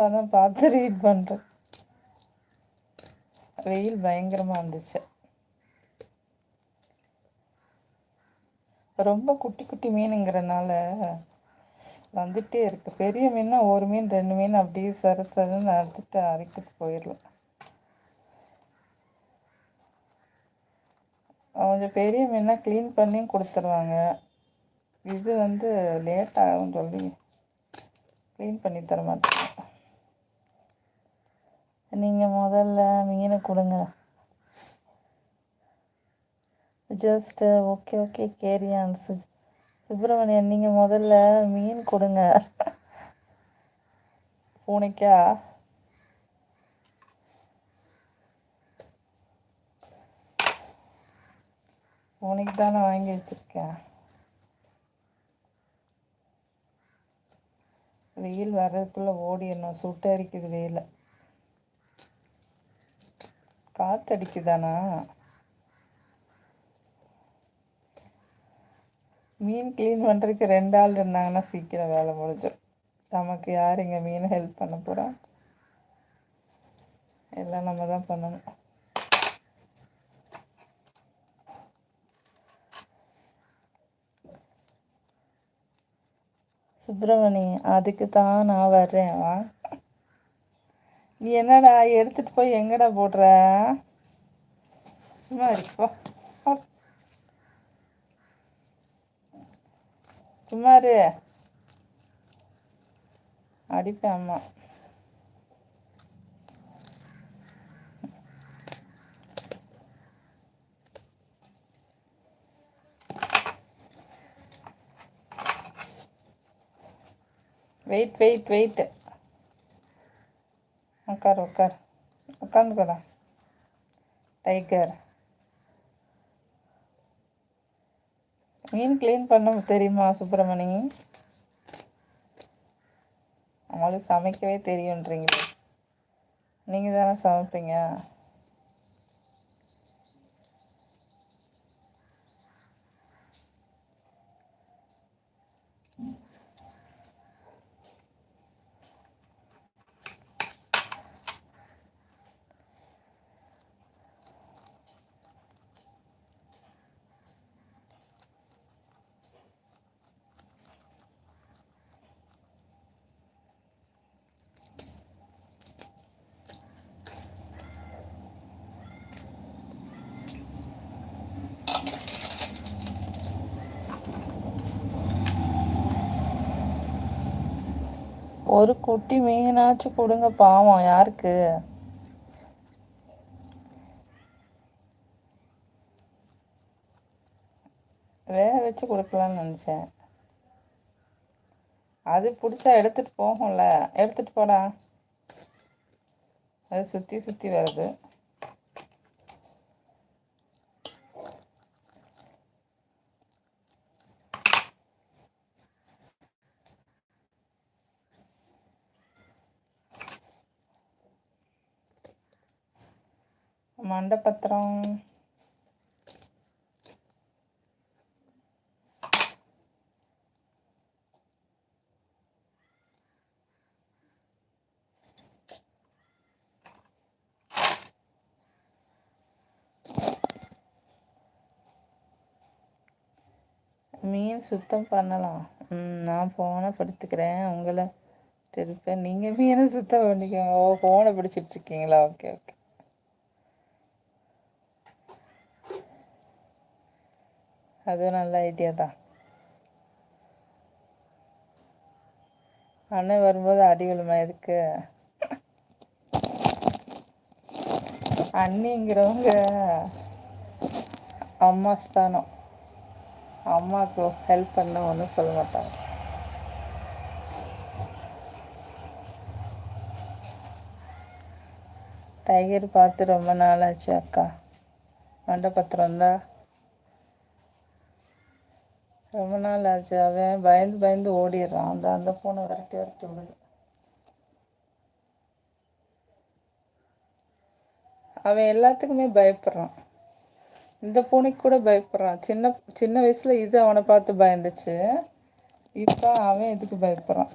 இப்போ அதான் பார்த்து ரீட் பண்ணுறேன் வெயில் பயங்கரமாக இருந்துச்சு ரொம்ப குட்டி குட்டி மீனுங்கிறனால வந்துட்டே இருக்கு. பெரிய மீன்னா ஒரு மீன் ரெண்டு மீன் அப்படியே சர சரன்னு அறுத்துட்டு அரைக்கிட்டு போயிடலாம். கொஞ்சம் பெரிய மீனாக க்ளீன் பண்ணியும் கொடுத்துருவாங்க. இது வந்து லேட் ஆகும் சொல்லி க்ளீன் பண்ணி தர மாட்டேன் நீங்கள் முதல்ல மீனை கொடுங்க. Just okay okay carry on சுஜ் Subramanian நீங்கள் முதல்ல மீன் கொடுங்க. பூனைக்கா. பூனைக்கு தானே வாங்கி வச்சுருக்கேன். வெயில் வர்றதுக்குள்ளே ஓடிடணும். சுட்டு அரிக்குது வெயில் காற்றடிக்குதானா மீன் க்ளீன் பண்ணுறதுக்கு ரெண்டு ஆள் இருந்தாங்கன்னா சீக்கிரம் வேலை முடிஞ்சிடும். நமக்கு யார் இங்கே மீனை ஹெல்ப் பண்ண போகிறா எல்லாம் நம்ம தான் பண்ணணும். சுப்பிரமணி அதுக்கு தான் நான் வர்றேன். வா. நீ என்னடா எடுத்துகிட்டு போய் எங்கடா போடுற? சும்மா இருப்போ சுமாரு அடிப்பேன் அம்மா. Wait wait wait. உட்கார் உட்கார் உட்காந்துக்கடா டைகர் மீன் க்ளீன் பண்ண தெரியுமா சுப்பிரமணி அவங்களுக்கு சமைக்கவே தெரியுன்றீங்களே நீங்கள் தானே சமைப்பீங்க? ஒரு குட்டி மீனாச்சும் கொடுங்க பாவம் யாருக்கு? வேக வச்சு கொடுக்கலான்னு நினச்சேன். அது பிடிச்சா எடுத்துகிட்டு போகும்ல. எடுத்துகிட்டு போடா. அது சுற்றி சுற்றி வருது. மண்டபத்திரம். மீன் சுத்தம் பண்ணலாம். நான் ஃபோனை படுத்துக்கிறேன் உங்களை திருப்ப நீங்கள் மீனை சுத்தம் பண்ணிக்கோங்க. ஓ ஃபோனை பிடிச்சிட்ருக்கீங்களா ஓகே ஓகே. அது நல்ல ஐடியா தான். அண்ணன் வரும்போது அடி விழுமா எதுக்கு? அண்ணிங்கிறவங்க அம்மா ஸ்தானம். அம்மாவுக்கு ஹெல்ப் பண்ண ஒன்றும் சொல்ல மாட்டாங்க. டைகர் பார்த்து ரொம்ப நாள் ஆச்சு அக்கா. மண்டபத்திரம் தான் ரொம்ப நாள் ஆச்சு. அவன் பயந்து பயந்து ஓடிடுறான். அந்த அந்த பூனை விரட்டி விரட்டி விடுது அவன் எல்லாத்துக்குமே பயப்படுறான். இந்த பூனைக்கு கூட பயப்படுறான். சின்ன சின்ன வயசில் இது அவனை பார்த்து பயந்துச்சு. இப்போ அவன் இதுக்கு பயப்படுறான்.